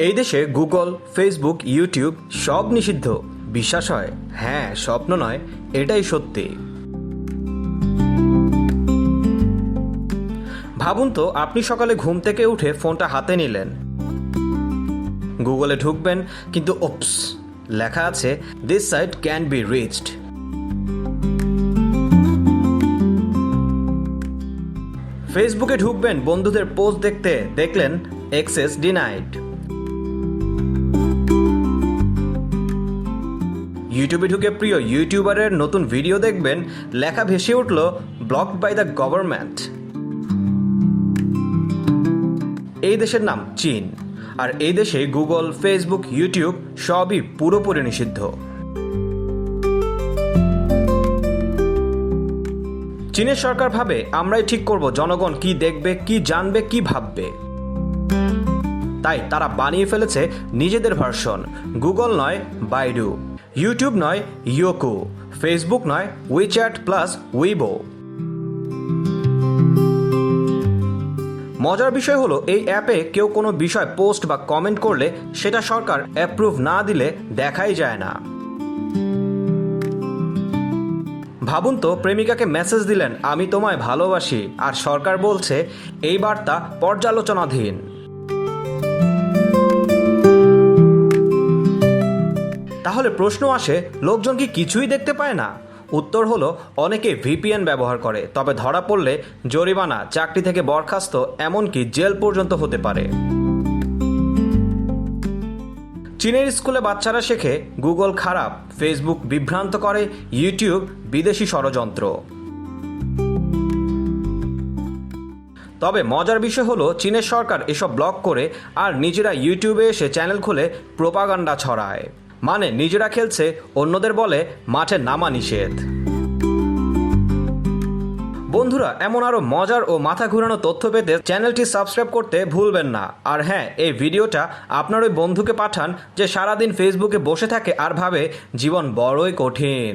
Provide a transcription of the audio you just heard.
এই দেশে Google Facebook YouTube সব নিষিদ্ধ। বিশ্বাস হয়? হ্যাঁ স্বপ্ন নয়, এটাই সত্যি। ভাবুন তো, আপনি সকালে ঘুম থেকে উঠে ফোনটা হাতে নিলেন। গুগলে ঢুকবেন, কিন্তু ওপস, লেখা আছে this site can be reached ফেসবুকে ঢুকবেন, বন্ধুদের পোস্ট দেখতে, দেখলেন এক্সেস ডিনাইড ইউটিউবে ঢুকে প্রিয় ইউটিউবারের নতুন ভিডিও দেখবেন, লেখা ভেসে উঠল ব্লকড বাই দ্য গভর্নমেন্ট এই দেশের নাম চীন, আর এই দেশে গুগল ফেসবুক ইউটিউব সবই পুরোপুরি নিষিদ্ধ। চীনের সরকার ভাবে, আমরাই ঠিক করব, জনগণ কি দেখবে, কি জানবে, কি ভাববে। তাই তারা বানিয়ে ফেলেছে নিজেদের ভার্সন গুগল নয় বাইডু ইউটিউব নয় ইয়োকো ফেসবুক নয় উইচ্যাট প্লাস উইবো মজার বিষয় হলো, এই অ্যাপে কেউ কোনো বিষয় পোস্ট বা কমেন্ট করলে সেটা সরকার অ্যাপ্রুভ না দিলে দেখাই যায় না। ভাবুন তো, প্রেমিকাকে মেসেজ দিলেন, আমি তোমায় ভালোবাসি। আর সরকার বলছে, এই বার্তা পর্যালোচনাধীন। তাহলে প্রশ্ন আসে, লোকজন কি কিছুই দেখতে পায় না? উত্তর হলো, অনেকে ভিপিএন ব্যবহার করে, তবে ধরা পড়লে জরিমানা, চাকরি থেকে বরখাস্ত, এমনকি জেল পর্যন্ত হতে পারে। চীনের স্কুলে বাচ্চারা শেখে, গুগল খারাপ, ফেসবুক বিভ্রান্ত করে, ইউটিউব বিদেশি ষড়যন্ত্র। তবে মজার বিষয় হলো, চীনের সরকার এসব ব্লক করে, আর নিজেরা ইউটিউবে এসে চ্যানেল খুলে, প্রোপাগান্ডা ছড়ায়। মানে নিজেরা খেলছে, অন্যদের বলে মাঠে নামা নিষেধ। বন্ধুরা, এমন আরও মজার ও মাথা ঘুরানো তথ্য পেতে চ্যানেলটি সাবস্ক্রাইব করতে ভুলবেন না। আর হ্যাঁ এই ভিডিওটা আপনার ওই বন্ধুকে পাঠান যে সারাদিন ফেসবুকে বসে থাকে আর ভাবে জীবন বড়ই কঠিন।